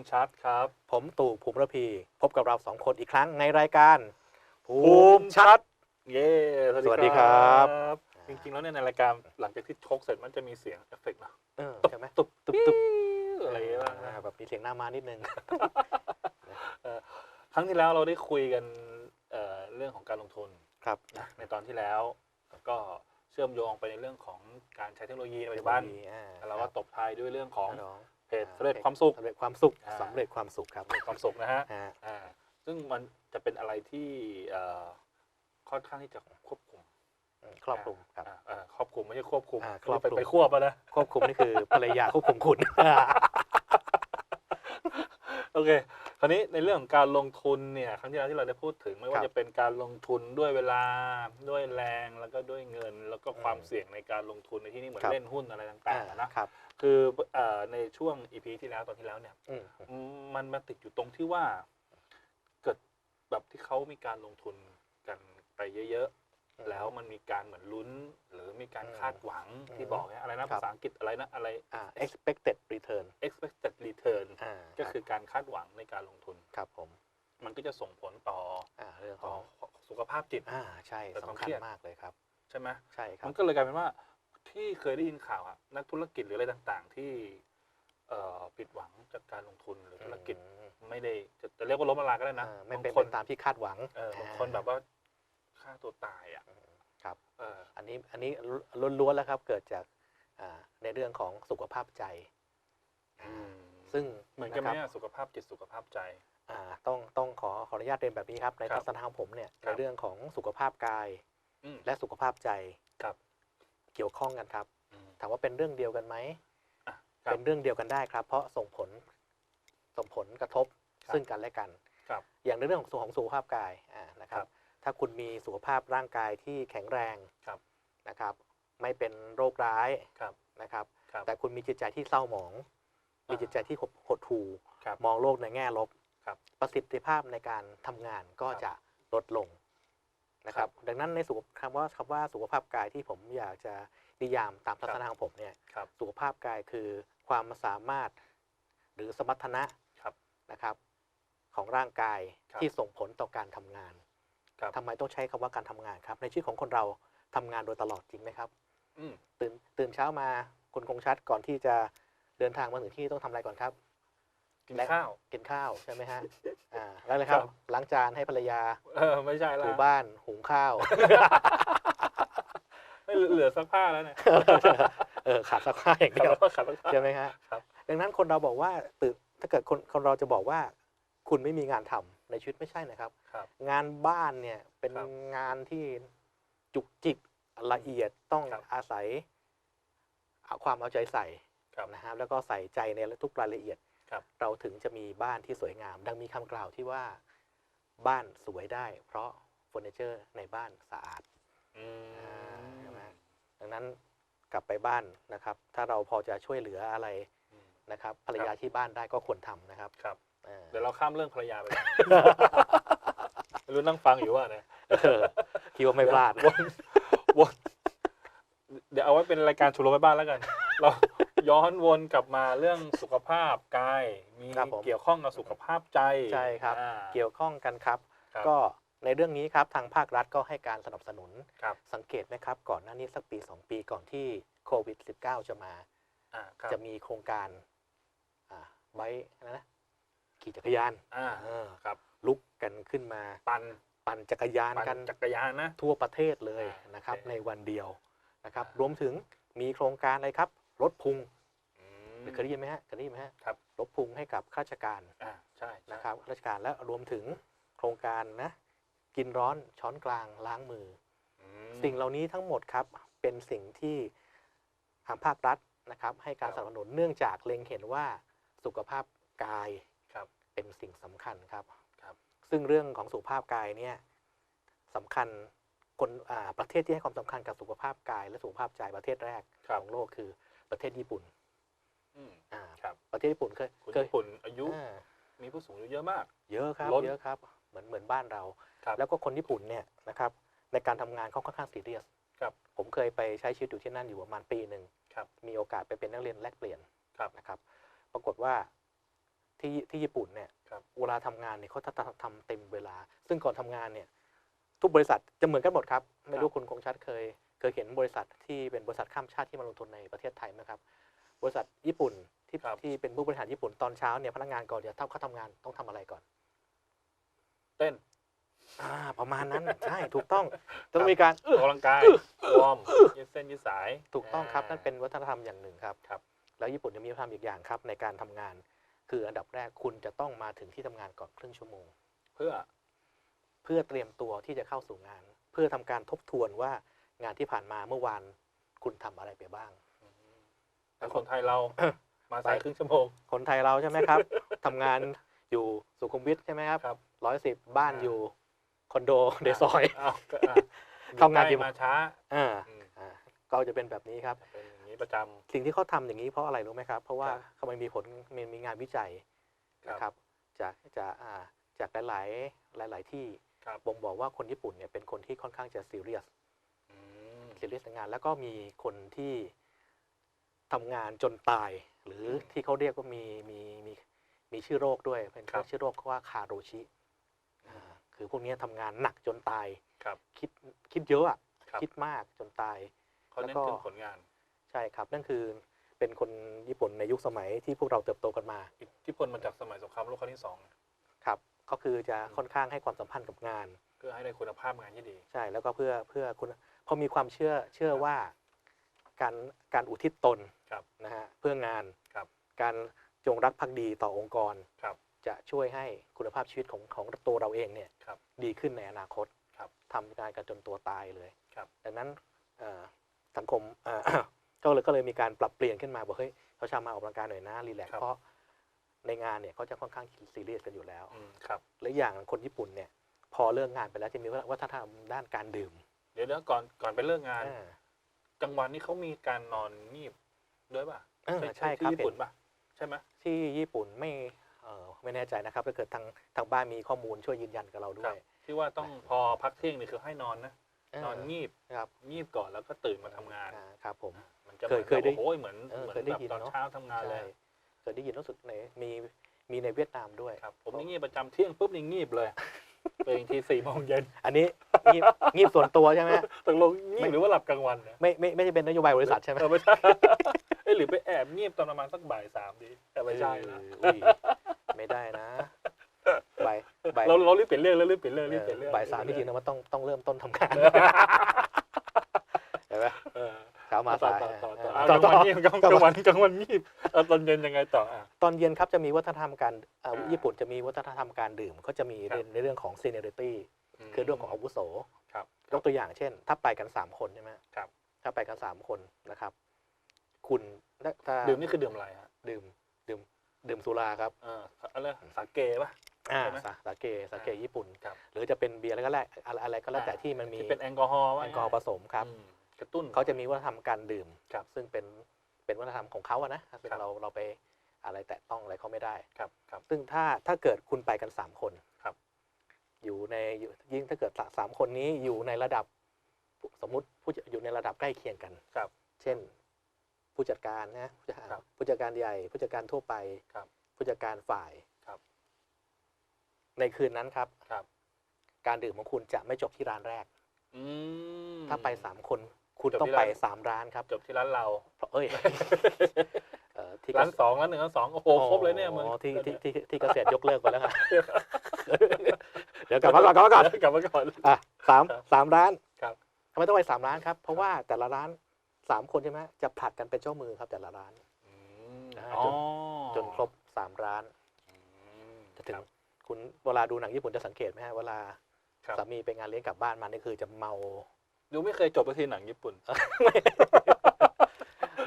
หนุ่มคงชัดครับ ผมตู่ภูมิระพี พบกับเราสองคนอีกครั้งในรายการ ภูมิชัด เย้สวัสดีครับ จริงๆ แล้วเนี่ยในรายการหลังจากที่ชกเสร็จมันจะมีเสียงเอฟเฟกต์นะเออใช่ไหมตุบตุ๊บตุ๊บอะไรอย่างเงี้ยบ้างนะอ่าแบบมีเสียงหน้ามานิดนึงครั้งที่แล้วเราได้คุยกันเอ่อเรื่องของการลงทุนครับนะในตอนที่แล้วแล้วก็เชื่อมโยงไปในเรื่องของการใช้เทคโนโลยีในปัจจุบันอ่าแล้วเราก็ตบท้ายด้วยเรื่องของน้อง เพจสำเร็จความสุขสำเร็จความสุขอ่าสำเร็จความสุขครับความสุขนะฮะฮะอ่าซึ่งมันจะเป็นอะไรที่เอ่อค่อนข้างที่จะควบคุมอืมครอบคลุมครับอ่าอ่าครอบคลุมไม่ใช่ควบคุมอ่าไม่ได้ไปครอบคลุมไปควบอะนะควบคุมนี่คือภรรยาควบคุมคุณโอเค คราวนี้ในเรื่องของการลงทุนเนี่ยครั้งที่แล้วที่เราได้พูดถึงไม่ว่าครับจะเป็นการลงทุนด้วยเวลาด้วยแรงแล้วก็ด้วยเงิน แล้วก็ความอืมเสี่ยงในการลงทุนในที่นี่เหมือนครับเล่นหุ้นอะไรต่างๆอะนะครับ คือเอ่อในช่วงอีพีที่แล้วตอนที่แล้วเนี่ย อืมมันมาติดอยู่ตรงที่ว่า เกิดแบบที่เขามีการลงทุนกันไปเยอะๆ แล้วมันมีการเหมือนลุ้น หรือมีการอืมคาดหวังที่อืมบอกเนี่ยอะไรนะครับภาษาอังกฤษอะไรนะอะไร อ่า expected return expected return อ่าก็คือการคาดหวังในการลงทุน ครับผม มันก็จะส่งผลต่ออ่า เรื่องขต่อองสุขภาพจิต อ่า ใช่แต่ความสำคัเคญรียด มากเลยครับ ใช่ไหมใช่ครัมับ นก็เลยกลายเป็นว่า ที่เคยได้ยินข่าวอะนักธุรกิจหรืออะไรต่างๆ ที่เอ่อผิดหวังจากการลงทุนหรือธุรกิจอืมไม่ได้จะจะเรียกว่าล้มละลายก็ได้นะอ่าไม่เป็นบางคไปนตามที่คาดหวังเออบางคนแบบว่าฆ่าตัวตายอะอืมครับเอออันนี้อันนี้ล้วนๆแล้วครับ เกิดจากอ่าในเรื่องของสุขภาพใจอืมซึ่งเหมือนกันไหมะครับอะสุขภาพจิตสุขภาพใจอ่าต้องต้องขอขออนุญาตเรียนแบบนี้ครับ ในครับทัศนะของผมเนี่ยครัในบเรื่องของสุขภาพกายอืมและสุขภาพใจครับ เกี่ยวข้องกันครับอืมถามว่าเป็นเรื่องเดียวกันไหมอะครับเป็นเรื่องเดียวกันได้ครับ เพราะส่งผลส่งผลกระทบครับซึ่งกันและกันครับอย่างในเรื่องของส่วนของสุขภาพกายอ่านะครัครับบถ้าคุณมีสุขภาพร่างกายที่แข็งแรงครับนะครับ ไม่เป็นโรคร้ายครับนะครับครับ แต่คุณมีจิตใจที่เศร้าหมอง มีอ่าจิตใจที่หดหดหู่ครับมองโลกในแง่ลบครับประสิทธิภาพในการทำงานก็ครับจะลดลง นะคครัรับบดังนั้นในสุขคำว่าคำว่าสุขภาพกายที่ผมอยากจะนิยามตามทัศนะของผมเนี่ยครับสุขภาพกายคือความสามารถหรือสมรรถนะครับนะครับ ของร่างกายครับที่ส่งผลต่อการทำงานครับทำไมต้องใช้คำว่าการทำงานครับ ในชีวิตของคนเราทำงานโดยตลอดจริงไหมครับอืมตื่นตื่นเช้ามาคุณคงชัดก่อนที่จะเดินทางมาถึงที่ต้องทำอะไรก่อนครับ กินและข้าว กินข้าวใช่ไหมฮะ อ่า แล้วเลยครับครับ ล้างจานให้ภรรยา เออ ไม่ใช่ละถูบ้านหุงข้าวไม่เหลือซักผ้าแล้วเนี่ย เออ ขาดสักผ้าอย่างขับเดียวแล้วก็ขับแล้วก็ใช่ไหมฮะครับดังนั้นคนเราบอกว่าตื่นถ้าเกิดคนคนเราจะบอกว่า คุณไม่มีงานทำในชีวิตไม่ใช่นะครับครับ งานบ้านเนี่ยเป็นครับงานที่จุกจิกละเอียดต้องครับอาศัยเอาความเอาใจใส่ครับนะฮะแล้วก็ใส่ใจในทุกรายละเอียดครับ เราถึงจะมีบ้านที่สวยงาม ดังมีคำกล่าวที่ว่าบ้านสวยได้ เพราะเฟอร์นิเจอร์ในบ้านสะอาดอืมใช่ไหมดังนั้นกลับไปบ้านนะครับ ถ้าเราพอจะช่วยเหลืออะไรอืมนะครับภรรยาที่บ้านได้ก็ควรทำนะครับครับเออเดี๋ยวเราข้ามเรื่องภรรยาไปเลยไม่รู้นั่งฟังอยู่ว่าเนี่ยเออคิดว่าไม่พลาดวนวนเดี๋ยวเอาไว้เป็นรายการชุลไว้บ้านแล้วกัน เรา ย้อนวนกลับมาเรื่องสุขภาพกาย มีครับผม เกี่ยวข้องกับสุขภาพใจใช่ครับ อ่า เกี่ยวข้องกันครับ ครับก็ในเรื่องนี้ครับทางภาครัฐก็ให้การสนับสนุน ครับ สังเกตไหมครับ ก่อนหน้านี้สักปี 2 ปีก่อนที่โควิด -19 จะมา อ่าครับจะมีโครงการอ่าไบค์อะไรนะขี่จักรยานอ่าเออครับ ลุกกันขึ้นมา ปั่นปั่นจักรยานปั่นกันจักรยานนะ ทั่วประเทศเลยอ่านนะครับ โอเคในวันเดียวนะครับ อ่ารวมถึงมีโครงการอะไรครับ รถพุง อืมเคยได้ยินไหมฮะเคยได้ยินไหมฮะครับรถพุงให้กับข้าราชการอ่าใช่ใช่นะครับข้าราชการและรวมถึงโครงการนะกินร้อนช้อนกลางล้างมืออืมสิ่งเหล่านี้ทั้งหมดครับเป็นสิ่งที่ทางภาครัฐนะครับ ให้การคสรับนับสนุนเนื่องจากเล็งเห็นว่าสุขภาพกายครับเป็นสิ่งสำคัญครับครับ ซึ่งเรื่องของสุขภาพกายเนี่ยสำคัญคนอ่าประเทศที่ให้ความสำคัญกับสุขภาพกาย และสุขภาพใจประเทศแรกครับของโลกคือประเทศญี่ปุ่น อืมอ่าครับประเทศญี่ปุ่นเคยคุณเคยญี่ปุ่นอายุ อ่ามีผู้สูงอายุเยอะมาก เยอะครับล้น เยอะครับเหมือนเหมือนบ้านเรา ครับ แล้วก็คนญี่ปุ่นเนี่ยนะครับในการทำงานเขาค่อนข้างซีเรียสครับผมเคยไปใช้ชีวิตอยู่ที่นั่นอยู่ประมาณปีหนึ่งครับมีโอกาสไปเป็นนักเรียนแลกเปลี่ยนครับนะครับ ปรากฏว่าที่ที่ญี่ปุ่นเนี่ยครับเวลาทำงานเนี่ยเขาจะทำเต็มเวลา ซึ่งก่อนทำงานเนี่ยทุกบริษัทจะเหมือนกันหมดครับ ไม่รู้คุณคงชัดเคย เคยเห็นบริษัทที่เป็นบริษัทข้ามชาติที่มาลงทุนในประเทศไทยไหมครับ บริษัทญี่ปุ่นที่ครับ ที่เป็นผู้บริหารญี่ปุ่นตอนเช้าเนี่ยพนักงานก่อนเดี๋ยวถ้าเขาทำงานต้องทำอะไรก่อนเต้นอ่าประมาณนั้น ใช่ถูกต้องต้องมีการออกกำลังกายวอร์มยืดเส้นยืดสาย ถูกต้องครับ นั่นเป็นวัฒนธรรมอย่างหนึ่งครับ ครับ แล้วญี่ปุ่นจะมีวัฒนธรรมอีกอย่างครับ ในการทำงาน คืออันดับแรกคุณจะต้องมาถึงที่ทำงานก่อนครึ่งชั่วโมง เพื่อเพื่อเตรียมตัวที่จะเข้าสู่งาน เพื่อทำการทบทวนว่างานที่ผ่านมาเมื่อวานคุณทำอะไรไปบ้าง แต่คนไทยเรา มาสายครึ่งชั่วโมง คนไทยเราใช่ไหมครับ ทำงานอยู่สุขุมวิทใช่ไหมครับครับ ร้อยสิบบ้านอ่าอยู่คอนโดในซอย อ้าวก็อะทำงานกี่ใกล้มาช้าอ่าอืมอ่าก็จะเป็นแบบนี้ครับ เป็นอย่างนี้ประจ สิ่งที่เขาทำอย่างนี้เพราะอะไรรู้ไหมครับ เพราะว่าครับเขามันมีผลมันมีงานวิจัยครับนะครับ จากจากอ่าจากหลายๆหลาย ๆ ที่ำครับบ่งบอกว่าคนญี่ปุ่นเนี่ยเป็นคนที่ค่อนข้างจะซีเรียสอืมซีเรียสในงาน แล้วก็มีคนที่ ทำงานจนตาย หรือที่เขาเรียกว่ามีมีมีมีชื่อโรคด้วย เป็นชื่อโรคว่าคาโรชิอ่าคือพวกนี้ทำงานหนักจนตายครับคิดคิดเยอะอะครับคิดมากจนตายเขาเน้นแล้วก็ถึงผลงาน ใช่ครับนั่นคือเป็นคนญี่ปุ่นในยุคสมัยที่พวกเราเติบโตกันมา อิทธิพลมาจากสมัยสงครามโลกครั้งที่สองครับก็คือจะค่อนข้างให้ความสัมพันธ์กับงาน เพื่อให้ได้คุณภาพงานที่ดี ใช่แล้วก็เพื่อเพื่อคุณพอมีความเชื่อเชื่อว่าการการอุทิศตนครับ นะฮะเพื่องานครับการจงรักภักดีต่อองค์กรครับจะช่วยให้คุณภาพชีวิตของของตัวเราเองเนี่ยครับดีขึ้นในอนาคตครับทำงานกันจนตัวตายเลยครับดังนั้นเอ่อสังคมเอ่อก็เลยก็เลยมีการปรับเปลี่ยนขึ้นมาบอกเฮ้ยเขาชามาออกกำลังกายหน่อยนะรีแลกซ์เพราะในงานเนี่ยเขาจะค่อนข้างซีเรียสกันอยู่แล้วอืมครับและอย่างคนญี่ปุ่นเนี่ย พอเลิกงานไปแล้วจะมีวัฒนธรรมด้านการดื่ม เดี๋ยวเดี๋ยวก่อนก่อนไปเลิกงานอ่ากลางวันนี่เขามีการนอนงีบ ด้วยป่ะเออใช่ครับที่ญี่ปุ่นเห็นป่ะใช่ไหมที่ญี่ปุ่นไม่เออไม่แน่ใจนะครับถ้าเกิดทางทางบ้านมีข้อมูลช่วยยืนยันกับเราด้ครัวบยที่ว่าต้องพอพักเที่ยงนี่คือให้นอนนะเนอนงีบครับงีบก่อนแล้วก็ตื่นมาทำงานอ่ครับผมมันจะเคยเคยได้โอ้ยเหมือนเออเหมือนเคยได้แบบยินตอนเนอะเช้าทำงานเลใช่ยเคยได้ยินรู้สึกในมีมีในเวียดนามด้วยครับผมนี่งีบประจำเที่ยงปุ๊บนี่งีบเลยตื่นอีกทีสี่โมงเย็นอันนี้งีบงีบส่วนตัวใช่ไหมตกลงงีไม่บหรือว่าหลับกลางวันเนี่ยไม่ไม่ไม่ใช่เป็นนโยบายบริษัทใช่ไหมเออไม่ใช่เอ้ย หรือไปแอบงีบตอนประมาณสักบ่ายสามดีแต่ไม่ใช่นะเอออุ้ยไม่ได้นะบ่ายบ่ายเราเรารีบเปลี่ยนเรื่องแล้วรีบเปลี่ยนเรื่องเอรีบอเปลี่ยนเรื่องบ่ายสามจริงๆนะมันต้องต้องเริ่มต้นทำงานเห็นไหมเออเช้ามาต่อสาย ต่อต่อเอต่อออะต่กอลางต่วันองีบกลางกลางวันกลางวันงีบเอาตอนเย็นยังไงต่ออะ ตอนเย็นครับจะมีวัฒนธรรมการเอ่ออ่าญี่ปุ่นจะมีวัฒนธรรมการดื่มเขาจะมีครับในในเรื่องของ seniority คือเรื่องของอาวุโส ครับ ยกตัวอย่างเช่น ถ้าไปกันสามคนใช่ไหมครับถ้าไปกันสามคนนะครับ คุณถ้าถ้าดื่มนี่คือดื่มอะไรฮะดื่มดื่มดื่มสุราครับเอออะไรสาเกป่ะอ่าใช่ไหมสาสาเกสาเกญี่ปุ่นครับหรือจะเป็นเบียร์อะไรก็แล้วอะไรอะไรก็แล้วแต่ที่มันมีที่เป็นแอลกอฮอล์ว่าแอลกอฮอล์ผสมครับอืมกระตุ้นเขาจะมีวัฒนธรรมการดื่มครับซึ่งเป็นเป็นวัฒนธรรมของเขาอะนะเป็นครับเราเราไปอะไรแตะต้องอะไรเขาไม่ได้ครับครับซึ่งถ้าถ้าเกิดคุณไปกันสามคนครับ อยู่ในอยู่ยิ่งถ้าเกิดสาสามคนนี้อยู่ในระดับ สมมุติผู้จะอยู่ในระดับใกล้เคียงกันครับ เช่น ผู้จัดการนะผู้จัดการครับผู้จัดการใหญ่ ผู้จัดการทั่วไปครับ ผู้จัดการฝ่ายครับ ในคืนนั้นครับ ครับ การดื่มของคุณจะไม่จบที่ร้านแรก อืม ถ้าไปสามคน คุณจบที่ต้องไปร้าน สามร้านครับจบที่ร้านเรา เพราะเอ้ยเอ่อที่ร้านสองร้านหนึ่งร้านสองโอ้โหครบเลยเนี่ยมึงอ๋อที่ที่ที่ที่เกษตรยกเลิกไปแล้วครับเดี๋ยวกลับมาก่อนกลับมาก่อน กลับมาก่อน อะสามครับสามร้านครับ ทำไมต้องไปสามร้านครับ เพราะว่าแต่ละร้าน สามคนใช่ไหมจะผลัดกันเป็นเจ้ามือครับแต่ละร้านอืมอ่าอ๋อจนครบสามร้านอืมจะถึงครับคุณเวลาดูหนังญี่ปุ่นจะสังเกตไหมฮะเวลาครับ สามีไปงานเลี้ยงกลับบ้านมานี่คือจะเมาดูไม่เคยจบไปทีหนังญี่ปุ่น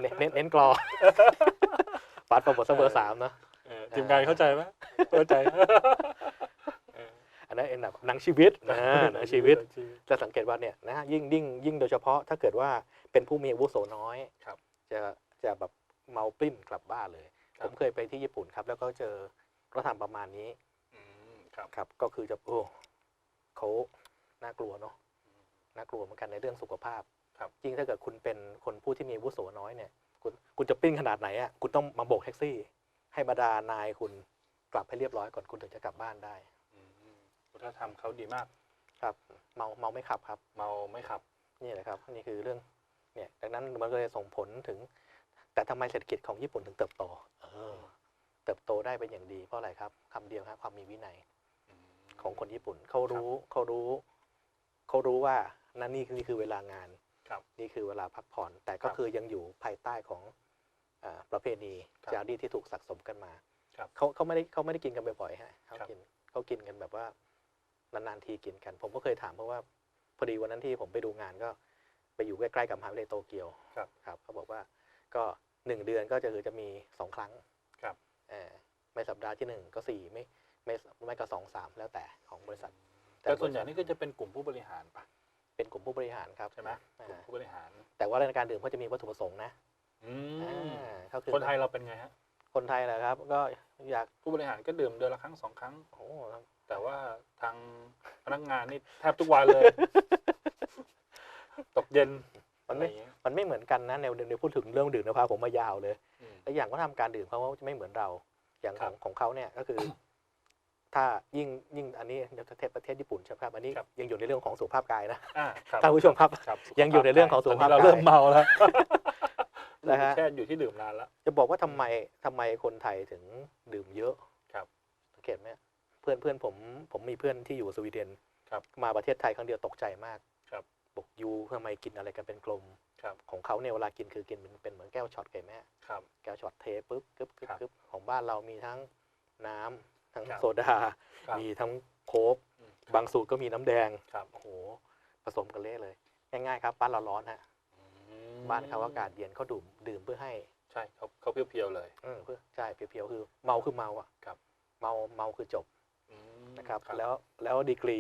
เน้นเน้นเน้นกรอ ฟาดประบทเสมอสามเนอะ เออทีมงานเข้าใจไหมเข้าใจเอ ออันนั้นเป็นแบบหนังชีวิตนะหนังชีวิตหนังชีวิตจะสังเกตว่าเนี่ยนะฮะยิ่งยิ่งยิ่งโดยเฉพาะถ้าเกิดว่าเป็นผู้มีอาวุโสน้อยครับจะจะแบบเมาปลิ้นกลับบ้านเลยครัผบมเคยไปที่ญี่ปุ่นครับ แล้วก็เจอก็ทำประมาณนี้อืมครับครับก็คือจะโอ้เขาน่ากลัวเนาะน่ากลัวเหมือนกันในเรื่องสุขภาพครับยิ่งถ้าเกิดคุณเป็นคนผู้ที่มีอาวุโสน้อยเนี่ย คุณคุณจะปิ้นขนาดไหนอะคุณต้องมาโบกแท็กซี่ ให้บรรดานายคุณกลับให้เรียบร้อยก่อนคุณถึงจะกลับบ้านได้ อืมวัฒนธรรมเขาดีมากครับเมาเมาไม่ขับครับ เมาไม่ขับนี่แหละครับนี่คือเรื่องเนี่ยดังนั้นมันก็เลยส่งผลถึง แต่ทำไมเศรษฐกิจของญี่ปุ่นถึงเติบโตเออเติบโตได้เป็นอย่างดีเพราะอะไรครับคำเดียวครับความมีวินัยของคนญี่ปุ่นเขารู้เขารู้เขารู้ว่านั่นนี่นี่คือเวลางานครับนี่คือเวลาพักผ่อน แต่ก็ครับคือยังอยู่ภายใต้ของอาประเพณีครับจารีตที่ถูกสะสมกันมาครับเขาเขาไม่ได้เขาไม่ได้กินกันบ่อยๆฮะเขาครับกินเขากินกันแบบว่า นานๆทีกินกัน ผมก็เคยถามเพราะว่าพอดีวันนั้นที่ผมไปดูงานก็ไปอยู่ใกล้ๆกับมหาวิทยาลัยโตเกียวครับครับเขาบอกว่าก็หนึ่งเดือนก็จะคือจะมีสองครั้งครับเออไม่สัปดาห์ที่หนึ่งก็สี่ไม่ไม่ไม่ก็สองสามแล้วแต่ของบริษัท แต่ส่วนใหญ่นี่ก็จะเป็นกลุ่มผู้บริหารปะเป็นกลุ่มผู้บริหารครับใช่ไหมอ่ากลุ่มผู้บริหาร แต่ว่าในการดื่มเขาจะมีวัตถุประสงค์นะอือ่มาเขาคือคนไทยเราเป็นไงฮะ คนไทยแหละครับ ก็อยากผู้บริหารก็ดื่มเดือนละครั้งสองครั้ง โอ้แต่ว่าทางพนักงานนี่แทบทุกวันเลย ตกเย็นมันอะไรไม่อย่างเงี้ยมันไม่เหมือนกันนะในในพูดถึงเรื่องดื่มนะพาผมมายาวเลยอืมและอย่างเขาทำการดื่มเขาจะไม่เหมือนเรา อย่างคขรัอบงของเขาเนี่ยก็คือ ถ้ายิ่งยิ่งอันนี้ประเทศประเทศญี่ปุ่นใช่ไหมครับ อันนี้ครับยังอยู่ในเรื่องของสุขภาพกายนะอ่าครับท่านผู้ชมครับครับ ยังอยู่ในเรื่องของสุขภาพตนนี้เราเริ่มกายเมาแล้ว นะฮะแค่อยู่ที่ดื่มนานแล้ว จะบอกว่าทำไมทำไมคนไทยถึงดื่มเยอะครับสังเกตไหมเพื่อนเพื่อนผมผมมีเพื่อนที่อยู่สวีเดนครับมาประเทศไทยครั้งเดียวตกใจมากครับบอกยูทำไมกินอะไรกันเป็นกลมครับของเขาเนี่ยเวลากินคือกินเป็นเป็นเหมือนแก้วช็อตไก่แม่ครับแก้วช็อตเทปุ๊บกึ๊บกึ๊บครับกึ๊บของบ้านเรามีทั้งน้ำทั้งครับโซดาครับมีทั้งโค้กอืมบางสูตรก็มีน้ำแดงครับโอ้โหผสมกันเละเลย ง่ายๆครับบ้านเราร้อนฮะอืม บ้านเขาอากาศเย็นเขาดื่มดื่มเพื่อให้ ใช่เขาเขาเพียวๆเลยเออเพื่อใช่เพียวๆคือเมาคือเมาอะครับ เมาเมาคือจบอืมนะครับ แล้วแล้วดีกรี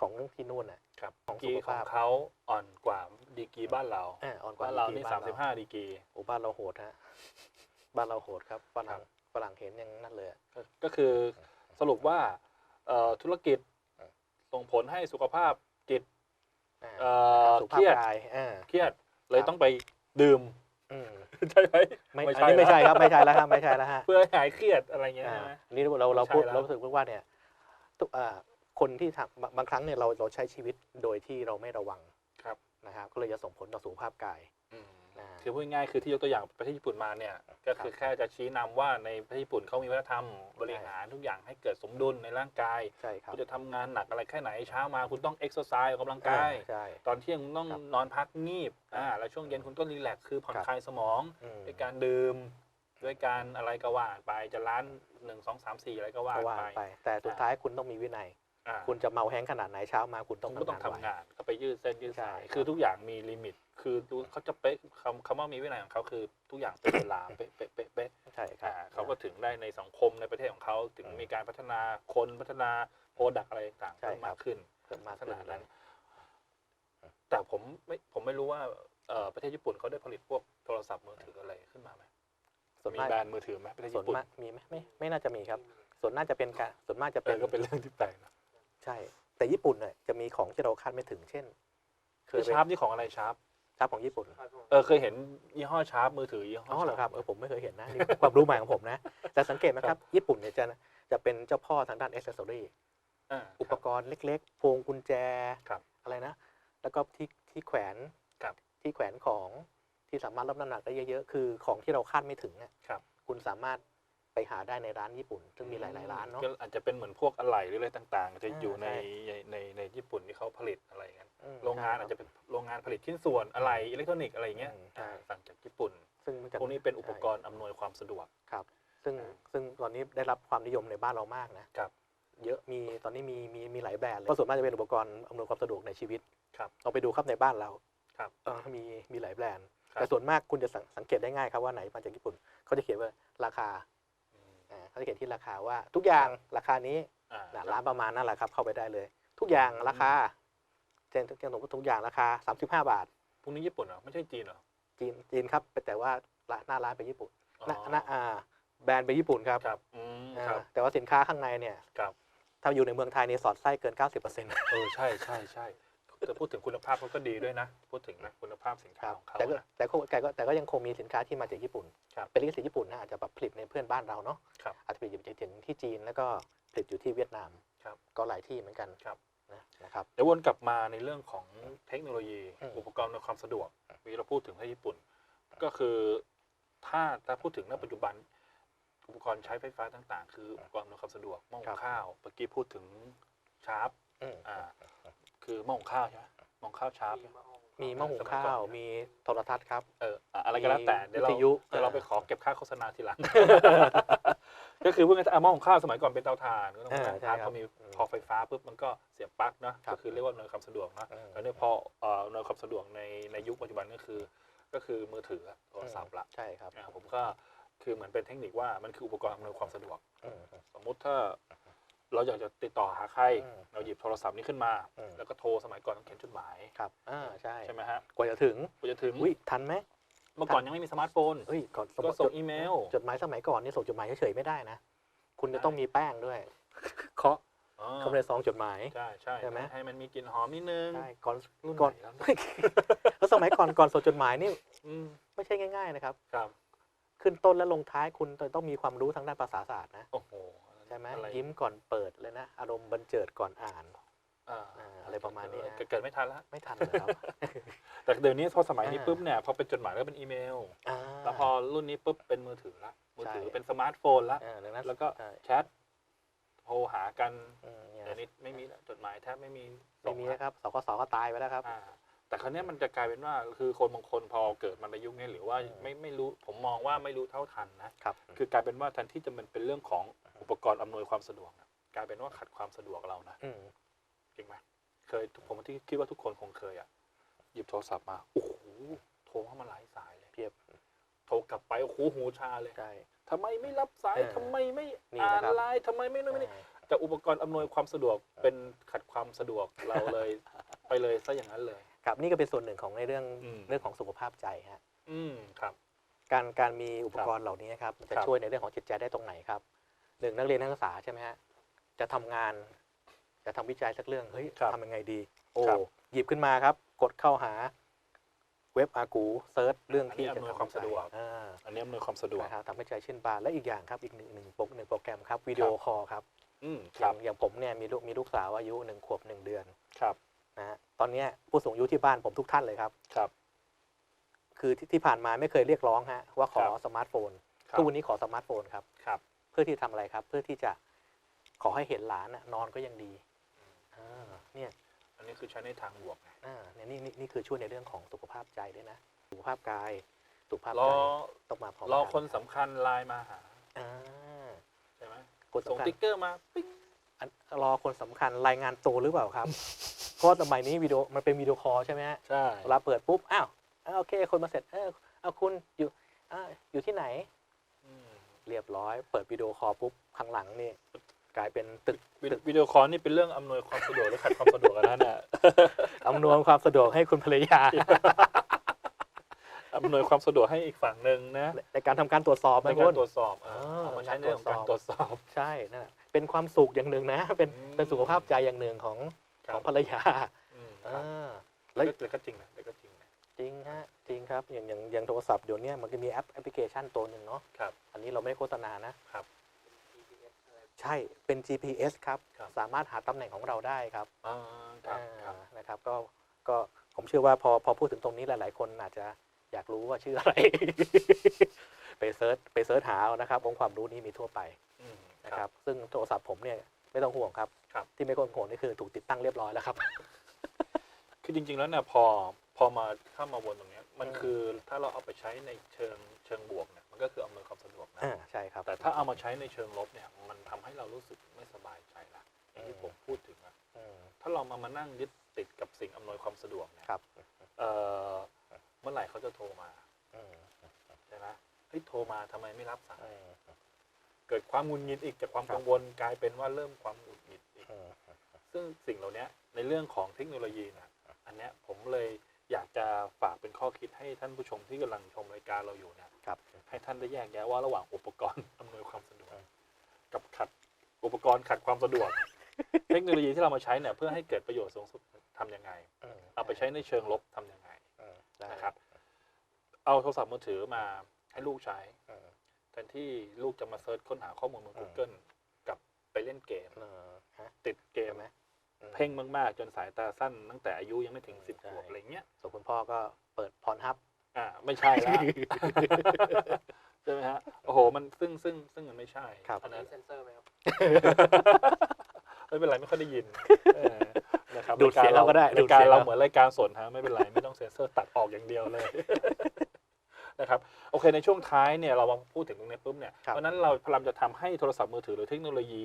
ของที่นู่นอะครับของดีกรีสุขขอภางพเขาอ่อนกว่าดีกรีบ้านเราเอออ่อนกว่าบ้านเราดีกนี่บ้สามสิบห้าดีกรีโอ้บ้านเราโหดฮะบ้านเราโหดครับฝครัรั่งบฝรั่งเห็นยังนั่นเลยอะก็ก็คือสรุปว่าเอ่อธุรกิจเออส่งผลให้สุขภาพจิตอ่าเอ่นะครับอสุขเคภาพรียดกายเออเครียด เลยครับต้องไปดื่มอืมใช่ไหมไม่ไม่อันใช่นี้ไม่ละใช่ครับไม่ใช่แล้วครับไม่ใช่แล้วฮะเพื่อให้หายเครียดอะไรเงี้ยอ่าใช่ไหมอันนี้เราเราไม่ใช่พูดแล้วเรารู้สึกว่าเนี่ยทุกอ่าคนที่ทำบางบางครั้งเนี่ยเราเราใช้ชีวิตโดยที่เราไม่ระวังครับนะครับ ก็เลยจะส่งผลต่อสุขภาพกายอืมอ่า คือพูดง่ายๆคือที่ยกตัวอย่างประเทศญี่ปุ่นมาเนี่ยก็คือครับแค่จะชี้นำว่าในประเทศญี่ปุ่นเขามีวัฒนธรรมบริหารทุกอย่างให้เกิดสมดุลในร่างกายใช่ครับคุณจะทำงานหนักอะไรแค่ไหนเช้ามาคุณต้องเอ็กซ์ไซส์ออกกำลังกายอ่ใช่ตอนเที่ยงคุณต้องครับนอนพักงีบอ่าแล้วช่วงเย็นคุณก็รีแลกซ์คือผ่อนครับคลายสมองอืมด้วยการดื่มด้วยการอะไรก็ว่าไปจะร้านหนึ่งสองสามสี่อะไรก็ว่าก็ว่าไปไป แต่สุดท้ายคุณต้องมีวินัย อ่าคุณจะเมาแห้งขนาดไหนเช้ามา คุณต้ต้อองงก็ต้องทำงานทำงานก็ไปยืดเส้นยืดใช่สายครับคือทุกอย่างมีลิมิต คือดูเขาจะเป๊ะคำคำว่ามีวินัยของเขาคือทุกอย่างเป็นเวลา เป๊ะเป๊ะเป๊ะเป๊ะใช่ครัอ่าบเขาก็ถึงได้ในสังคมในประเทศของเขาถึงอืมมีการพัฒนาคนพัฒนาโปรดักอะไรต่างๆใช่เพิ่มครับ มากขึ้น เพิ่มมากขขึ้นนาดนั้นแต่ผมไม่ผมไม่รู้ว่าเอ่อประเทศญี่ปุ่นเขาได้ผลิตพวกโทรศัพท์มือถืออะไรขึ้นมาไหมส่วนมีมาก แบรนด์มือถือไหมประเทศส่วนญี่ปุ่นมากมีไหมไม่ไม่น่าจะมีครับ ส่วนน่าจะเป็นการส่วนมากจะเอเป็อนก็เป็นเรื่องที่แปลกนะ ใช่ แต่ญี่ปุ่นเนี่ยจะมีของที่เราคาดไม่ถึงเช่น เคคืยอไปชาร์ปนี่ของอะไรชาร์ปชาร์ปของญี่ปุ่น เออเคยเห็นยี่ห้อชาร์ปมือถือยี่ห้ออ๋อเหรอชาครับเออผมไม่เคยเห็นนะนี่ความรู้ใหม่ของผมนะ แต่สังเกตไหมครับ ญี่ปุ่นเนี่ยจะจะเป็นเจ้าพ่อทางด้านอ c เซสซอรี่อ่าอุปกรณ์เล็กๆ พวงกุญแจครับอะไรนะ แล้วก็ที่ที่แขวนครับที่แขวนของที่สามารถรับน้ำหนักได้เยอะๆ คือของที่เราคาดไม่ถึงอะครับคุณสามารถ ไปหาได้ในร้านญี่ปุ่น ซึ่งมีหลาย ๆ ร้านเนาะ ก็อาจจะเป็นเหมือนพวกอะไหล่หรืออะไรต่างๆ จะอ่าอยู่ในใช่ในในในญี่ปุ่นที่เขาผลิตอะไรกันอืมโรงงานใช่อาจจะเป็นโรงงานผลิตชิ้นส่วนอะไหล่อิเล็กทรอนิกส์อะไรอย่างเงี้ยอืมใช่ อ่าสั่งจากญี่ปุ่นซึ่งมันจะพวกนี้เป็นอุปกรณ์อำนวยความสะดวก ครับ ซึ่งอ่า ซึ่งตอนนี้ได้รับความนิยมในบ้านเรามากนะ ครับ เยอะมีตอนนี้มีมีมีหลายแบรนด์เลยก็ส่วนมากจะเป็นอุปกรณ์อำนวยความสะดวกในชีวิตครับเราไปดูครับในบ้านเราครับเอ่อมีมีหลายแบรนด์ ครับ แต่ส่วนมากคุณจะสังสังเกตได้ง่ายครับว่าไหนมาจากญี่ปุ่นเขาจะเขียนว่าราคาอืมอ่า เขาจะเขียนที่ราคาว่าทุกอย่างราคานี้อ่าน่ะร้านประมาณนั่นแหละครับ เข้าไปได้เลย ทุกอย่างราคาเช่นทุกอย่างทุกอย่างราคา 35 บาทพวกนี้ญี่ปุ่นเหรอไม่ใช่จีนเหรอจีนจีนครับแต่ว่าหน้าร้านเป็นญี่ปุ่นอ๋อหน้าหน้าอ่าแบรนด์เป็นญี่ปุ่นครับครับอืมอ่าครับแต่ว่าสินค้าข้างในเนี่ยครับถ้าอยู่ในเมืองไทยนี่สอดไส้เกิน 90%เออใช่ใช่ใช่ แต่พูดถึงคุณภาพเขาก็ดีด้วยนะ พูดถึงนะคุณภาพสินคค้ารับของเขาแต่ก็นะ แต่ก็แต่ก็แต่ก็ยังคงมีสินค้าที่มาจากญี่ปุ่น ครับเป็นลิขสิทธิ์ญี่ปุ่นนะอาจจะแบบผลิตในเพื่อนบ้านเราเนาะครับอาจจะผลิตอยู่ถึงที่จีนแล้วก็ผลิตอยู่ที่เวียดนามครับก็หลายที่เหมือนกันครับ นะนะครับ เดี๋ยววนกลับมาในเรื่องของเทคโนโลยี อืมอุปกรณ์ในความสะดวกมีเราพูดถึงที่ญี่ปุ่น ก็คือถ้าถ้าพูดถึงณปัจจุบัน อุปกรณ์ใช้ไฟฟ้าต่าง ๆ คืออุปกรณ์ในความสะดวกหม้อหุครังบข้าวเมื่อกี้พูดถึงชาร์ปอืม อ่า คือหม้อหุงข้าวใช่ไหมหม้อหุงข้าวชาร์ปมีหม้อหุงข้าวมีโทรทัศน์ครับ เอออะอะไรก็แล้วแต่ เดี๋ยวเราวิทยุ เดี๋ยวเราอ่าไปขอเก็บค่าโฆษณาทีหลัง ก็คือพูดง่ายๆอะหม้อหุงข้าวสมัยก่อนเป็นเตาถ่านก็ต้องอ่านั่งใช่ทานครับพอมีอืมพอไฟฟ้าปุ๊บมันก็เสียบปลั๊กเนอะครับก็คือเรียกว่าอำนวยความสะดวกเนอะอืมแล้วเนี่ยพอเอ่ออำนวยความสะดวกในในยุคปัจจุบันก็คือ ก็คือมือถือโทรศัพท์ละใช่ครับอ่าผมก็คือเหมือนเป็นเทคนิคว่ามันคืออุปกรณ์อำนวยความสะดวก อืมสมมุติถ้า เราอยากจะติดต่อหาใคร อืมเราหยิบโทรศัพท์นี้ขึ้นมา อืม แล้วก็โทรสมัยก่อนต้องเขียนจดหมายครับอ่าใช่ใช่ไหมฮะกว่าจะถึงกว่าจะถึงอุ้ยทันไหมเมื่อก่อนยังไม่มีสมาร์ทโฟนเฮ้ยก่อนก็ส่งอีเมล จดหมายสมัยก่อนนี่ส่งจดหมายเฉยๆไม่ได้นะ คุณจะใช่ต้องมีแป้งด้วย เคาะอ๋อเข้าไปในซองจดหมาย ใช่ใช่ใช่ไหม ให้มันมีกลิ่นหอมนิดนึง ใช่ก่อนรุ่นก่อน ไหนแล้วแล้วสมัยก่อนก่อนส่งจดหมายนี่อืมไม่ใช่ง่าย ๆ นะครับ ครับขึ้นต้นและลงท้ายคุณต้องมีความรู้ทางด้านภาษาศาสตร์นะ โอ้โห ใช่ไหมอะไร ยิ้มก่อนเปิดเลยนะ อารมณ์บันเจิดก่อนอ่าน อ่าอ่าอะไรประมาณนี้ฮะ เกิดเกิดไม่ทันแล้วไม่ทันเลยครับ แต่เดี๋ยวนี้พอสมัยนี้อ่า ปุ๊บเนี่ยพอเป็นจดหมายก็เป็นอีเมล อ่า แล้วพอรุ่นนี้ปุ๊บเป็นมือถือละมือถือใช่ เป็นสมาร์ทโฟนละ อ่าดังนั้นแล้วก็ใช่แชทโทรหากันอืมเนี่ยเดี๋ยวนี้ไม่มีแล้วจดหมายแทบไม่มีไม่มีส่งนะครับสกสก็ตายไปแล้วครับ อ่า แต่ครั้นี้ยมันจะกลายเป็นว่าคือคนบางคนพอเกิดมาในยุคนี้หรือว่าอืม ไม่ไม่รู้ผมมองว่าไม่รู้เท่าทันนะ ครับ คือกลายเป็นว่าแทนที่จะมันเป็นเรื่องของ อุปกรณ์อำนวยความสะดวกนะกลายเป็นว่าขัดความสะดวกเรานะอืมจริงไหมเคยผมที่คิดว่าทุกคนคงเคยอะหยิบโทรศัพท์มาโอ้โหโทรเข้ามาหลายสายเลยเพียบโทรกลับไปโอ้โหหูชาเลยใช่ ทำไมไม่รับสายเออทำไมไม่นี่อ่านะนครับ ไลน์ทำไมไม่นู่นไม่นี่อ่าแต่อุปกรณ์อำนวยความสะดวกเป็นขัดความสะดวกเราเลย ไปเลยซะอย่างนั้นเลย ครับนี่ก็เป็นส่วนหนึ่งของในเรื่องอืม เรื่องของสุขภาพใจฮะอืมครับ การการมีอุปกรณ์เหล่านี้ครับจะครับ ช่วยในเรื่องของจิตใจได้ตรงไหนครับ หนึ่งนักเรียนนักศึกษาใช่ไหมฮะจะทำงาน จะทำวิจัยสักเรื่องเฮ้ยครับทำยังไงดี โอ้ครับหยิบขึ้นมาครับ กดเข้าหาเว็บอากูเซิร์ชเรื่องที่อันนี้อำนวยความสะดวกอ่าอันนี้อำนวยความสะดวกนะครับทำให้ใจชื่นบานและอีกอย่างครับอีกหนึ่งหนึ่งโปรหนึ่งโปรแกรมครับวิดีโอคอลครับอืมอครัย่าบงอย่างผมเนี่ยมีลูกมีลูกสาวอายุหนึ่งขวบหนึ่งเดือนครับนะฮะตอนเนี้ยผู้สูงอายุที่บ้านผมทุกท่านเลยครับครับ คือที่ที่ผ่านมาไม่เคยเรียกร้องฮะว่าขอครับสมาร์ทโฟนครับทุกวันนี้ขอสมาร์ทโฟนครับครับเพื่อที่ทำอะไรครับ เพื่อที่จะขอให้เห็นหลานน่ะนอนก็ยังดีอ่าเนี่ยอันนี้คือใช้ในทางบวกไงอ่าเนี่ยนี่นี่นี่คือช่วยในเรื่องของสุขภาพใจด้วยนะ สุขภาพกาย สุขภาพรใจอต้องมาพร้อมรอกัคนสำคัญไลน์มาหาอ่าใช่ไหมคนส่งสำคัญติ๊กเกอร์มาปิ๊งอันรอคนสำคัญรายงานตัวหรือเปล่าครับ เพราะสมัยนี้วิดีโอมันเป็นวิดีโอคอลใช่ไหมฮะใช่เวลาเปิดปุ๊บ อ้าวอ้าวโอเค คนมาเสร็จ เออเอาคุณอยู่อ่าอยู่ที่ไหนอืม เรียบร้อย เปิดวิดีโอคอลปุ๊บข้างหลังนี่กลายเป็นตึกวิตึกวิดีโอคอลนี่เป็นเรื่องอำนวยความสะดวกหรือขัดความสะดวกกันนะเนี่ยอำนวยความสะดวกให้คุณภรรยาอำนวยความสะดวกให้อีกฝั่งหนึ่งนะในการทำการตรวจสอบในนะกาคุรณตรวจสอบอ่าเอามาใช้ในเรื่องของการตรวจสอบใช่นั่นแหละเป็นความสุขอย่างหนึ่งนะ เป็นอืมเป็นสุขภาพใจอย่างหนึ่งของครัขบองภรรยาอืมอ่ครับาแล้แล้ววก็จริงนะแต่ก็จริงนะ จริงฮะจริงครับอย่างอย่างอย่างโทรศัพท์เดี๋ยวนี้มันก็มีแอปแอปพลิเคชันตัวหนึ่งเนาะครับอันนี้เราไม่ได้โฆษณานะครับ ใช่เป็น GPS ครับ ครับ สามารถหาตำแหน่งของเราได้ครับอ่าครับอ่าครับนะครับก็ก็ผมเชื่อว่าพอพอพูดถึงตรงนี้หลาย ๆ คนอาจจะอยากรู้ว่าชื่ออะไร ไปเซิร์ชไปเซิร์ชหาเอานะครับองค์ความรู้นี้มีทั่วไปอืมนะคครัรับ บซึ่งโทรศัพท์ผมเนี่ยไม่ต้องห่วงครับ ครับ ที่ไม่ต้องห่วงนี่คือถูกติดตั้งเรียบร้อยแล้วครับ คือจริงๆแล้วเนี่ยพอ พอมาเข้ามาวนตรงเนี้ยมันอืมคือถ้าเราเอาไปใช้ในเชิงเชิงบวกเนี่ยมันก็คืออำนวยความสะดวกนะอ่าใช่ครับ แต่ถ้าเอามาใช้ในเชิงลบเนี่ยมันทำให้เรารู้สึกไม่สบายใจละอย่างที่อืมผมพูดถึงอะอืมถ้าเรามามานั่งยึดติดกับสิ่งอำนวยความสะดวกเนี่ยครับเอ่อเมื่อไหร่เขาจะโทรมาอืมใช่ไหมเฮ้ยโทรมาทำไมไม่รับสาย อืมเกิดความหงุนงิดอีกจากความครับกังวลกลายเป็นว่าเริ่มความหงุดหงิดอีก อืมซึ่งสิ่งเหล่านี้ในเรื่องของเทคโนโลยีนะอันเนี้ยผมเลย อยากจะฝากเป็นข้อคิดให้ท่านผู้ชมที่กำลังชมรายการเราอยู่เนี่ยครับ ให้ท่านได้แยกแยะว่าระหว่างอุปกรณ์อำนวยความสะดวกอืมกับขัดอุปกรณ์ขัดความสะดวก เทคโนโลยีที่เรามาใช้เนี่ยเพื่อให้เกิดประโยชน์สูงสุดททำยังไงอืมเอาไปใช้ในเชิงลบทำยังไงอืมได้นะครับ เอาโทรศัพท์มือถือมาให้ลูกใช้อืมแทนที่ลูกจะมาเซิร์ชค้นหาข้อมูลบนอืม Google กับไปเล่นเกมเออฮะติดเกมใช่ไหมอืม เพ่งมากๆ จนสายตาสั้นตั้งแต่อายุยังไม่ถึงอืมสิบใช่ขวบอะไรเงี้ยส่วนคุณพ่อก็เปิดพรฮับ อ่า ไม่ใช่แล้วใช่ไหมฮะโอ้โห มันซึ่งซึ่งซึ่งมันไม่ใช่ครับอันนั้นเซนเซอร์ไหมครับไม่เป็นไรไม่ค่อยได้ยินเออนะครับดูดเสียงเราก็ได้ดูราดยการเสียงเราเราเหมือนรายการสดฮะไม่เป็นไรไม่ต้องเซ็นเซอร์ตัดออกอย่างเดียวเลยนะครับโอเคในช่วงท้ายเนี่ยเรามาพูดถึงตรงนี้ปุ๊บเนี่ยครับเพราะฉะนั้นเราพยายามจะทำให้โทรศัพท์มือถือหรือเทคโนโลยี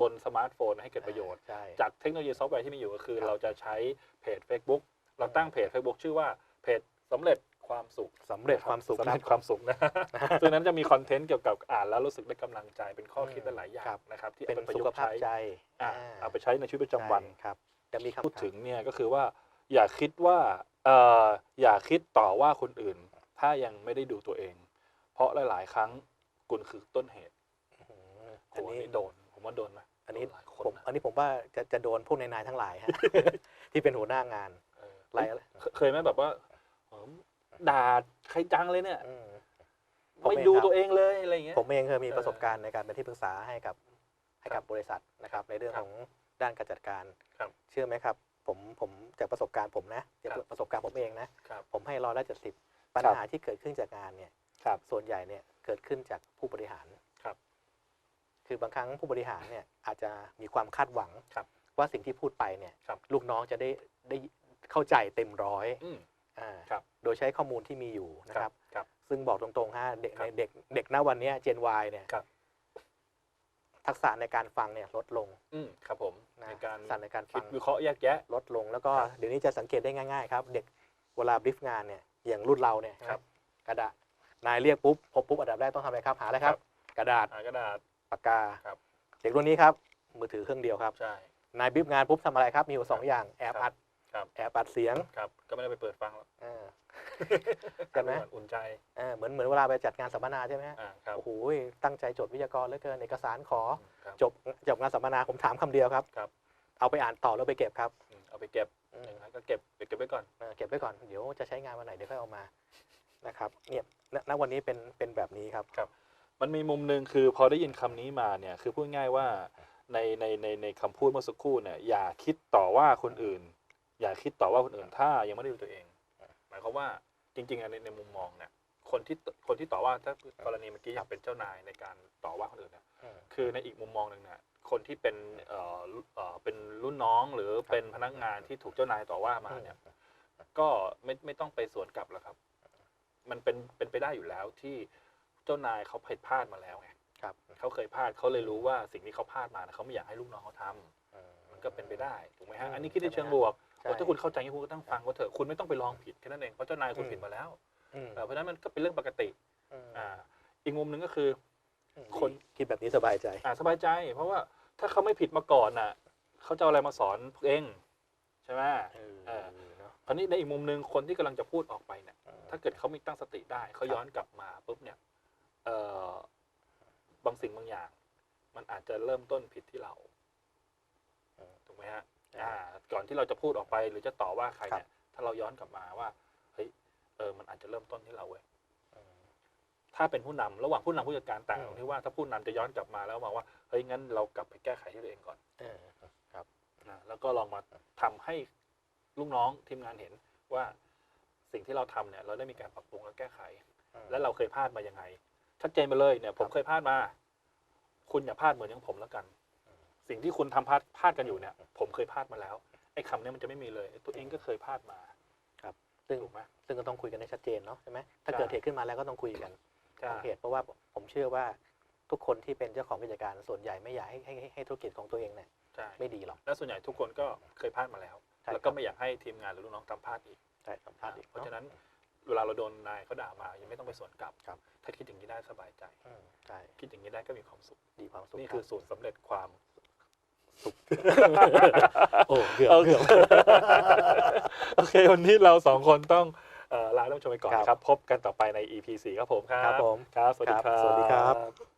บนสมาร์ทโฟนให้เกิดประโยชน์ ใช่จากเทคโนโลยีซอฟต์แวร์ที่มีอยู่ก็คือครับเราจะใช้เพจ Facebook เราตั้งเพจ Facebook ชื่อว่าเพจสำเร็จความสุขสำเร็จความสุขสำครัเร็บจความสุขนะซึ่งนั้นจะมีคอนเทนต์เกี่ยวกับอ่านแล้วรู้สึกได้กำลังใจเป็นข้อคิดอืมหลายๆอย่าครังบนะครับที่เป็เอานไปประสุยุขกต์ภาพใช้ใจอ่าอ่เอาไปใช้ในชีวิตประจำวันใช่ครับจะมีคำพูดถึงเนี่ยก็คือว่าอย่าคิดว่าเอ่ออย่าคิดต่อว่าคนอื่น ถ้ายังไม่ได้ดูตัวเอง เพราะหลาย ๆ ครั้งคุณคือต้นเหตุอืมโหอันอันนี้นี้โดนผม ว่าโดนไหมอันนี้โดหลายคนผมนะอันนี้ผมว่าจะจะโดนพวกนายๆทั้งหลายฮะ ที่เป็นหัวหน้างานเออหลายเคเคยไหมแบบว่าเอิ่มด่าใครจังเลยเนี่ย อืม ผมไม่เองดูครับ ตัวเองเลยอะไรอย่างเงี้ย ผมเองเคยมีเออประสบการณ์ในการเป็นที่ปรึกษาให้กับให้กับบริษัทนะครับ ในเรื่องครับของด้านการจัดการ ครับเชื่อไหมครับ ผมผมจากประสบการณ์ผมนะจากครับ ประสบการณ์ผมเองนะ ครับ ผมให้ร้อยละเจ็ดสิบปัญหาที่เกิดขึ้นจากงานเนี่ยครับ ส่วนใหญ่เนี่ยเกิดขึ้นจากผู้บริหารครับ คือบางครั้งผู้บริหารเนี่ยอาจจะมีความคาดหวัง ครับว่าสิ่งที่พูดไปเนี่ยครับลูกน้องจะได้ได้เข้าใจเต็มร้อยอืม อ่าครับ โดยใช้ข้อมูลที่มีอยู่นะครับ ครับ ซึ่งบอกตรงๆฮะเด็กครัในบเด็กเด็กณวันเนี้เจน Y เนี่ยครับ ทักษะในการฟังเนี่ยลดลงอืมครับผมนะในการทักษะในการคิฟัดงวิเคราะห์แยกแยะ ลดลง แล้วก็ครับเดี๋ยวนี้จะสังเกตได้ง่ายๆครับ เด็กเวลาบริฟงานเนี่ยอย่างรุ่นเราเนี่ยครับกระดาษนายเรียกปุ๊บพบปุ๊บอันดับแรกต้องทำอะไรครับหาอะไรครับกระดาษ อ่ากระดาษ ปากกา ครับเด็กรุ่นนี้ครับมือถือเครื่องเดียวครับใช่ นายบริฟงานปุ๊บทำอะไรครับมีอยู่สองอย่างแอบครัอับดครับ แอบอัดเสียงครับ ก็ไม่ได้ไปเปิดฟังหรอกเออใช่ไหม อุ่นใจเออเหมือนเหมือนเวลาไปจัดงานสัมมนาใช่ไหมฮะอ่าครับโอ้โหตั้งใจจดวิทยากรเหลือเกินเอกสารขอ ครับ จบจบงานสัมมนาผมถามคำเดียวครับ ครับ เอาไปอ่านต่อแล้วไปเก็บครับอืมเอาไปเก็บอืม อย่างนั้นก็เก็บไปเก็บไว้ก่อน เออเก็บไว้ก่อน เดี๋ยวจะใช้งานวันไหนเดี๋ยวค่อยเอามานะครับเนี่ยณณวันนี้เป็นเป็นแบบนี้ครับ มันมีมุมหนึ่งคือพอได้ยินคำนี้มาเนี่ยคือพูดง่ายว่าในในในในคำพูดเมื่อสักครู่เนี่ยอย่าคิดต่อว่าคนอื่น อย่าคิดต่อว่าคนอื่นถ้ายังไม่ได้ดูตัวเอง หมายความว่าจริงๆในในมุมมองเนี่ยคนที่คนที่ต่อว่าถ้ากรณีเมื่อกี้อยางเป็นเจ้านายในการต่อว่าคนอื่นเนี่ยคือในอีกมุมมองหนึ่งเนี่ยคนที่เป็นเอ่อเอ่อเป็นรุ่นน้องหรือเป็นพนักงานที่ถูกเจ้านายต่อว่ามาเนี่ยก็ไม่ไม่ต้องไปสวนกลับแล้วครับ มันเป็นเป็นไปได้อยู่แล้วที่ เจ้านายเขาผิดพลาดมาแล้วไงครับเขาเคยพลาดเขาเลยรู้ว่าสิ่งที่เขาพลาดมานะเขาไม่อยากให้ลูกน้องเขาทำมันก็เป็นไปได้ถูกไหมฮะอันนี้คิดในเชิงบวกใช่ว่าถ้าคุณเข้าใจอย่างนี้คุณก็ต้องฟังว่าเถอะคุณไม่ต้องไปลองผิดแค่นั้นเองเพราะเจ้านายคุณอืมผิดมาแล้วอืมเออเพราะฉะนั้นมันก็เป็นเรื่องปกติอืมอ่าอีกมุมหนึ่งก็คือ คนคิดแบบนี้สบายใจอ่าสบายใจ เพราะว่าถ้าเขาไม่ผิดมาก่อนน่ะเขาจะเอาอะไรมาสอนพวกเองใช่ไหมเออเออเนาะคราวนี้ในอีกมุมหนึ่งคนที่กำลังจะพูดออกไปเนี่ยเออถ้าเกิดเขามีตั้งสติได้เขาย้อนกลับมาปุ๊บเนี่ยเอ่อ บางสิ่งบางอย่าง มันอาจจะเริ่มต้นผิดที่เราถูกไหมฮะอ่าก่อนที่เราจะพูดออกไปหรือจะต่อว่าใครเนี่ย ถ้าเราย้อนกลับมาว่าเฮ้ยเออมันอาจจะเริ่มต้นที่เราเว้ยเออถ้าเป็นผู้นำระหว่างผู้นำผู้จัดการต่างอืมตรงที่ว่าถ้าผู้นำจะย้อนกลับมาแล้วมองว่าเฮ้ยงั้นเรากลับไปแก้ไขที่ตัวเองก่อนเออครับนะแล้วก็ลองมาทำให้ลูกน้องทีมงานเห็นว่าสิ่งที่เราทำเนี่ย เราได้มีการปรับปรุงและแก้ไข และเราเคยพลาดมายังไง ชัดเจนไปเลยเนี่ยผมเคยพลาดมา คุณอย่าพลาดเหมือนอย่างผมแล้วกัน สิ่งที่คุณทำพลาดพลาดกันอยู่เนี่ย ผมเคยพลาดมาแล้วไอ้คำเนี้มันจะไม่มีเลยตัวเองก็เคยพลาดมาซึ่งถูกไหมซึ่งก็ต้องคุยกันให้ชัดเจนเนาะใช่ไหมถ้าใช่เกิดเหตุขึ้นมาแล้วก็ต้องคุยกันใช่เหตุเพราะว่าผมเชื่อว่าทุกคนที่เป็นเจ้าของกิจการส่วนใหญ่ไม่อยากให้ให้ให้ให้ธุรกิจของตัวเองเนี่ยใช่ไม่ดีหรอกและส่วนใหญ่ทุกคนก็เคยพลาดมาแล้วใช่แล้วคก็รับไม่อยากให้ทีมงานหรือลูกน้องทำพลาดอีกใช่สัมภาษณ์อีกเพราะฉะเนาะนั้น เวลาเราโดนนายเขาด่ามายังไม่ต้องไปสวนกลับครับ ถ้าคิดอย่างนี้ได้สบายใจอืมใช่คิดอย่างนี้ได้ก็มีความสุข ดีความสุขนี่คือสูตรสำเร็จความโอ้เกือบโอเคเกือบโอเค วันนี้เราสองคนต้องเอ่อลาท่านผู้ชมไปก่อนครับนะครับ พบกันต่อไปใน EP 4ครับผมครับครับผมครับ สวัสดีคครัรับบสวัสดีครับ